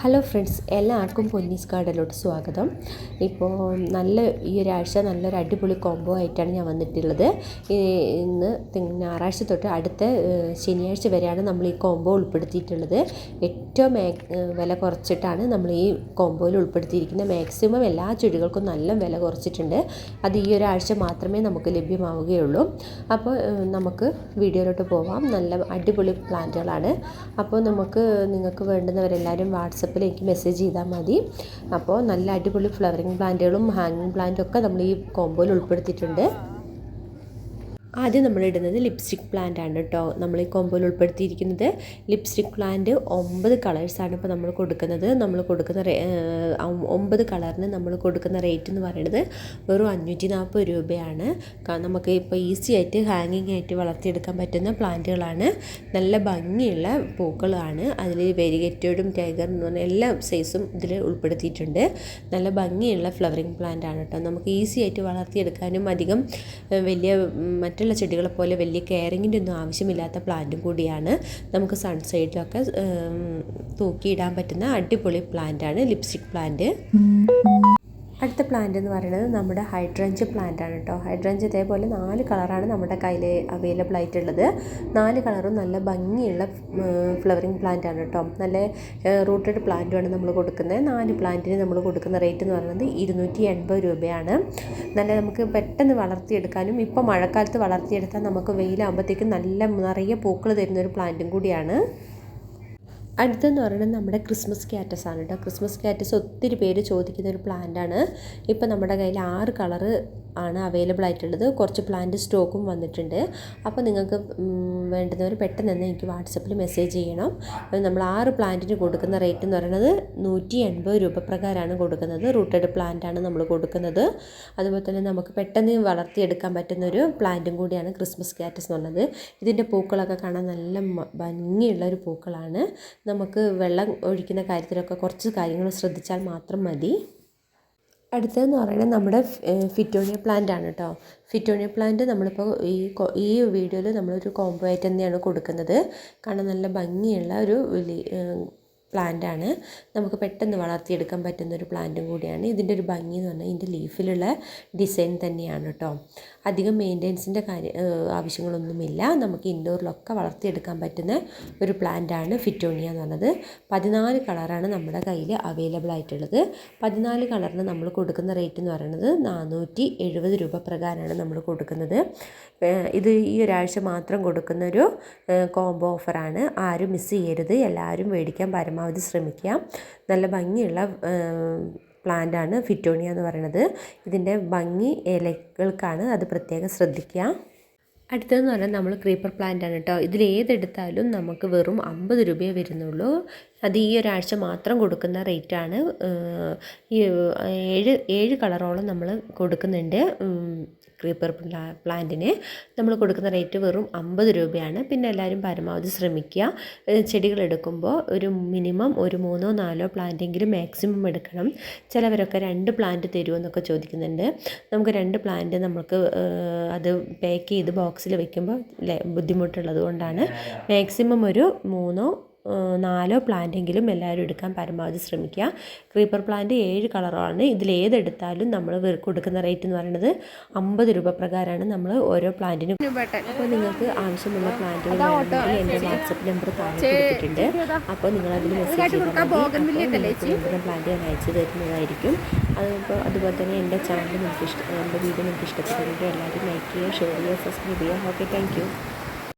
Hello friends എല്ലാവർക്കും പൊന്നീസ് ഗാർഡനിലോട്ട് സ്വാഗതം. ഇപ്പോൾ നല്ല ഈ ഒരാഴ്ച നല്ലൊരു അടിപൊളി കോംബോ ആയിട്ടാണ് ഞാൻ വന്നിട്ടുള്ളത്. ഇന്ന് ഞായറാഴ്ച തൊട്ട് അടുത്ത ശനിയാഴ്ച വരെയാണ് നമ്മൾ ഈ കോംബോ ഉൾപ്പെടുത്തിയിട്ടുള്ളത്. ഏറ്റവും വില കുറച്ചിട്ടാണ് നമ്മൾ ഈ കോംബോയിൽ ഉൾപ്പെടുത്തിയിരിക്കുന്നത്. മാക്സിമം എല്ലാ ചെടികൾക്കും നല്ല വില കുറച്ചിട്ടുണ്ട്. അത് ഈ ഒരാഴ്ച മാത്രമേ നമുക്ക് ലഭ്യമാവുകയുള്ളൂ. അപ്പോൾ നമുക്ക് വീഡിയോയിലോട്ട് പോവാം. നല്ല അടിപൊളി പ്ലാന്റുകളാണ്. അപ്പോൾ നമുക്ക് നിങ്ങൾക്ക് വേണ്ടുന്നവരെല്ലാവരും വാട്സപ്പിൽ എനിക്ക് മെസ്സേജ് ചെയ്താൽ മതി. അപ്പോൾ നല്ല അടിപൊളി ഫ്ലവറിങ് പ്ലാന്റുകളും ഹാങ്ങിങ് പ്ലാന്റും ഒക്കെ നമ്മൾ ഈ കോമ്പോയിൽ ഉൾപ്പെടുത്തിയിട്ടുണ്ട്. ആദ്യം നമ്മൾ ഇടുന്നത് ലിപ്സ്റ്റിക് പ്ലാന്റ് ആണ് കേട്ടോ നമ്മൾ ഈ കോമ്പോയിൽ ഉൾപ്പെടുത്തിയിരിക്കുന്നത് ലിപ്സ്റ്റിക് പ്ലാന്റ് ഒമ്പത് കളേഴ്സാണ് ഇപ്പോൾ നമ്മൾ കൊടുക്കുന്നത്. നമ്മൾ കൊടുക്കുന്ന ഒമ്പത് കളറിന് നമ്മൾ കൊടുക്കുന്ന റേറ്റ് എന്ന് പറയുന്നത് വെറും അഞ്ഞൂറ്റി നാൽപ്പത് രൂപയാണ് നമുക്ക് ഇപ്പോൾ ഈസി ആയിട്ട് ഹാങ്ങിങ് ആയിട്ട് വളർത്തിയെടുക്കാൻ പറ്റുന്ന പ്ലാന്റുകളാണ്. നല്ല ഭംഗിയുള്ള പൂക്കളാണ്. അതിൽ വെരിഗറ്റോടും ടൈഗർ എന്ന് പറഞ്ഞ എല്ലാ സൈസും ഇതിൽ ഉൾപ്പെടുത്തിയിട്ടുണ്ട്. നല്ല ഭംഗിയുള്ള ഫ്ലവറിങ് പ്ലാന്റ് ആണ് കേട്ടോ നമുക്ക് ഈസി ആയിട്ട് വളർത്തിയെടുക്കാനും അധികം വലിയ ഉം, മറ്റുള്ള ചെടികളെ പോലെ വലിയ കെയറിങ്ങിന്റെ ഒന്നും ആവശ്യമില്ലാത്ത പ്ലാന്റും കൂടിയാണ് നമുക്ക് സൺസൈഡിലൊക്കെ തൂക്കിയിടാൻ പറ്റുന്ന അടിപൊളി പ്ലാന്റാണ് ലിപ്സ്റ്റിക് പ്ലാന്റ് അടുത്ത പ്ലാന്റ് എന്ന് പറയുന്നത് നമ്മുടെ ഹൈഡ്രഞ്ച് പ്ലാന്റ് ആണ് കേട്ടോ ഹൈഡ്രഞ്ച് ഇതേപോലെ നാല് കളറാണ് നമ്മുടെ കയ്യിൽ അവൈലബിൾ ആയിട്ടുള്ളത്. നാല് കളറും നല്ല ഭംഗിയുള്ള ഫ്ലവറിങ് പ്ലാന്റ് ആണ് കേട്ടോ നല്ല റൂട്ടഡ് പ്ലാന്റുമാണ് നമ്മൾ കൊടുക്കുന്നത്. നാല് പ്ലാന്റിന് നമ്മൾ കൊടുക്കുന്ന റേറ്റ് എന്ന് പറയുന്നത് ഇരുന്നൂറ്റി എൺപത് രൂപയാണ്. നല്ല നമുക്ക് പെട്ടെന്ന് വളർത്തിയെടുക്കാനും ഇപ്പോൾ മഴക്കാലത്ത് വളർത്തിയെടുത്താൽ നമുക്ക് വെയിലാകുമ്പോഴത്തേക്കും നല്ല നിറയെ പൂക്കൾ തരുന്ന ഒരു പ്ലാന്റും കൂടിയാണ്. അടുത്തെന്ന് പറയുന്നത് നമ്മുടെ ക്രിസ്മസ് ക്യാറ്റസ് ആണ് കേട്ടോ. ക്രിസ്മസ് ക്യാറ്റസ് ഒത്തിരി പേര് ചോദിക്കുന്ന ഒരു പ്ലാന്റ് ആണ്. ഇപ്പം നമ്മുടെ കയ്യിൽ ആറ് കളറ് ആണ് അവൈലബിൾ ആയിട്ടുള്ളത്. കുറച്ച് പ്ലാന്റ് സ്റ്റോക്കും വന്നിട്ടുണ്ട്. അപ്പോൾ നിങ്ങൾക്ക് വേണ്ടുന്നവർ പെട്ടെന്ന് തന്നെ എനിക്ക് വാട്സപ്പിൽ മെസ്സേജ് ചെയ്യണം. നമ്മൾ ആറ് പ്ലാന്റിന് കൊടുക്കുന്ന റേറ്റ് എന്ന് പറയുന്നത് നൂറ്റി എൺപത് രൂപ പ്രകാരമാണ് കൊടുക്കുന്നത്. റൂട്ടഡ് പ്ലാന്റ് ആണ് നമ്മൾ കൊടുക്കുന്നത്. അതുപോലെ തന്നെ നമുക്ക് പെട്ടെന്ന് വളർത്തിയെടുക്കാൻ പറ്റുന്ന ഒരു പ്ലാന്റും കൂടിയാണ് ക്രിസ്മസ് ക്യാറ്റസ് എന്നുള്ളത് ഇതിന്റെ പൂക്കളൊക്കെ കാണാൻ നല്ല ഭംഗിയുള്ള ഒരു പൂക്കളാണ്. നമുക്ക് വെള്ളം ഒഴിക്കുന്ന കാര്യത്തിലൊക്കെ കുറച്ച് കാര്യങ്ങൾ ശ്രദ്ധിച്ചാൽ മാത്രം മതി. അടുത്തതെന്ന് പറയുന്നത് നമ്മുടെ ഫിറ്റോണിയ പ്ലാന്റ് ആണ് കേട്ടോ ഫിറ്റോണിയ പ്ലാന്റ് നമ്മളിപ്പോൾ ഈ ഈ വീഡിയോയിൽ നമ്മളൊരു കോംബോ ആയിട്ട് തന്നെയാണ് കൊടുക്കുന്നത്. കാരണം നല്ല ഭംഗിയുള്ള ഒരു പ്ലാന്റ് ആണ്. നമുക്ക് പെട്ടെന്ന് വളർത്തിയെടുക്കാൻ പറ്റുന്ന ഒരു പ്ലാന്റും കൂടിയാണ്. ഇതിന്റെ ഒരു ഭംഗി എന്ന് പറഞ്ഞാൽ ഇതിന്റെ ലീഫിലുള്ള ഡിസൈൻ തന്നെയാണ് കേട്ടോ. അധികം മെയിന്റെനൻസിന്റെ കാര്യ ആവശ്യങ്ങളൊന്നുമില്ല. നമുക്ക് ഇൻഡോറിലൊക്കെ വളർത്തിയെടുക്കാൻ പറ്റുന്ന ഒരു പ്ലാന്റാണ് ഫിറ്റോണിയ എന്ന് പറഞ്ഞത്. പതിനാല് കളറാണ് നമ്മുടെ കയ്യിൽ അവൈലബിൾ ആയിട്ടുള്ളത്. പതിനാല് കളറിന് നമ്മൾ കൊടുക്കുന്ന റേറ്റ് എന്ന് പറയുന്നത് നാനൂറ്റി എഴുപത് രൂപ പ്രകാരമാണ് നമ്മൾ കൊടുക്കുന്നത്. ഇത് ഈ ഒരാഴ്ച മാത്രം കൊടുക്കുന്ന ഒരു കോംബോ ഓഫറാണ് ആരും മിസ് ചെയ്യരുത്. എല്ലാവരും മേടിക്കാൻ പരമാവധി ശ്രമിക്കുക നല്ല ഭംഗിയുള്ള പ്ലാന്റാണ് ഫിറ്റോണിയ എന്ന് പറയുന്നത്. ഇതിന്റെ ഭംഗി ഇലകൾക്കാണ് അത് പ്രത്യേകം ശ്രദ്ധിക്കുക. അടുത്തതെന്ന് പറഞ്ഞാൽ നമ്മൾ ക്രീപ്പർ പ്ലാന്റ് ആണ് കേട്ടോ. ഇതിൽ ഏതെടുത്താലും നമുക്ക് വെറും അമ്പത് രൂപയേ വരുന്നുള്ളൂ. അത് ഈ ഒരാഴ്ച മാത്രം കൊടുക്കുന്ന റേറ്റാണ്. ഈ ഏഴ് ഏഴ് കളറോളം നമ്മൾ കൊടുക്കുന്നുണ്ട് ക്രീപ്പർ പ്ലാ പ്ലാന്റിന് നമ്മൾ കൊടുക്കുന്ന റേറ്റ് വെറും അമ്പത് രൂപയാണ്. പിന്നെ എല്ലാവരും പരമാവധി ശ്രമിക്കുക. ചെടികൾ എടുക്കുമ്പോൾ ഒരു മിനിമം ഒരു മൂന്നോ നാലോ പ്ലാന്റെങ്കിലും മാക്സിമം എടുക്കണം. ചിലവരൊക്കെ രണ്ട് പ്ലാന്റ് തരുമെന്നൊക്കെ ചോദിക്കുന്നുണ്ട്. നമുക്ക് രണ്ട് പ്ലാന്റ് നമുക്ക് അത് പാക്ക് ചെയ്ത് ബോക്സിൽ വെക്കുമ്പോൾ ബുദ്ധിമുട്ടുള്ളത് കൊണ്ടാണ്. മാക്സിമം ഒരു മൂന്നോ നാലോ പ്ലാന്റെങ്കിലും എല്ലാവരും എടുക്കാൻ പരമാവധി ശ്രമിക്കുക. ക്രീപ്പർ പ്ലാന്റ് ഏഴ് കളറാണ് ഇതിലേതെടുത്താലും നമ്മൾ കൊടുക്കുന്ന റേറ്റ് എന്ന് പറയുന്നത് അമ്പത് രൂപ പ്രകാരമാണ് നമ്മൾ ഓരോ പ്ലാന്റിനും അപ്പോൾ നിങ്ങൾക്ക് ആവശ്യമുള്ള പ്ലാന്റുകൾ എന്റെ വാട്സപ്പ് നമ്പർ കൊടുത്തിട്ടുണ്ട്. അപ്പോൾ നിങ്ങൾ അതിൽ മെസ്സേജ് പ്ലാന്റ് ഞാൻ അയച്ചു തരുന്നതായിരിക്കും. അതിപ്പോൾ അതുപോലെ തന്നെ എന്റെ ചാനൽ നിങ്ങൾക്ക് ഇഷ്ടം എന്റെ വീഡിയോ നിങ്ങൾക്ക് ഇഷ്ടപ്പെട്ടെങ്കിൽ എല്ലാവരും ലൈക്ക് ചെയ്യുക ഷെയർ ചെയ്യുക സബ്സ്ക്രൈബ് ചെയ്യുക. Okay thank you